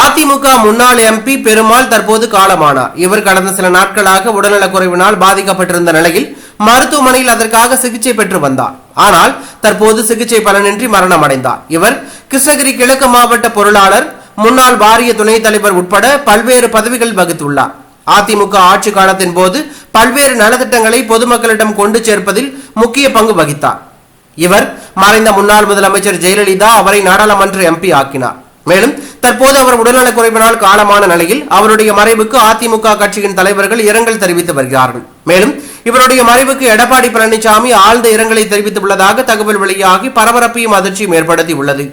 அதிமுக முன்னாள் எம்பி பெருமாள் தற்போது காலமானார். இவர் கடந்த சில நாட்களாக உடல்நலக்குறைவினால் பாதிக்கப்பட்டிருந்த நிலையில் மருத்துவமனையில் அதற்காக சிகிச்சை பெற்று வந்தார். ஆனால் தற்போது சிகிச்சை பலனின்றி மரணம் அடைந்தார் இவர் கிருஷ்ணகிரி கிழக்கு மாவட்ட பொருளாளர் முன்னாள் வாரிய துணைத் தலைவர் உட்பட பல்வேறு பதவிகள் வகித்துள்ளார். அதிமுக ஆட்சி காலத்தின் போது பல்வேறு நலத்திட்டங்களை பொதுமக்களிடம் கொண்டு சேர்ப்பதில் முக்கிய பங்கு வகித்தார். இவர் மறைந்த முன்னாள் முதலமைச்சர் ஜெயலலிதா அவரை நாடாளுமன்ற எம்பி ஆக்கினார். மேலும் தற்போது அவர் உடல்நலக் குறைவினால் காலமான நிலையில் அவருடைய மறைவுக்கு அதிமுக கட்சியின் தலைவர்கள் இரங்கல் தெரிவித்து வருகிறார்கள். மேலும் இவருடைய மறைவுக்கு எடப்பாடி பழனிசாமி ஆழ்ந்த இரங்கலை தெரிவித்துள்ளதாக தகவல் வெளியாகி பரபரப்பையும் அதிர்ச்சியும் ஏற்படுத்தி உள்ளது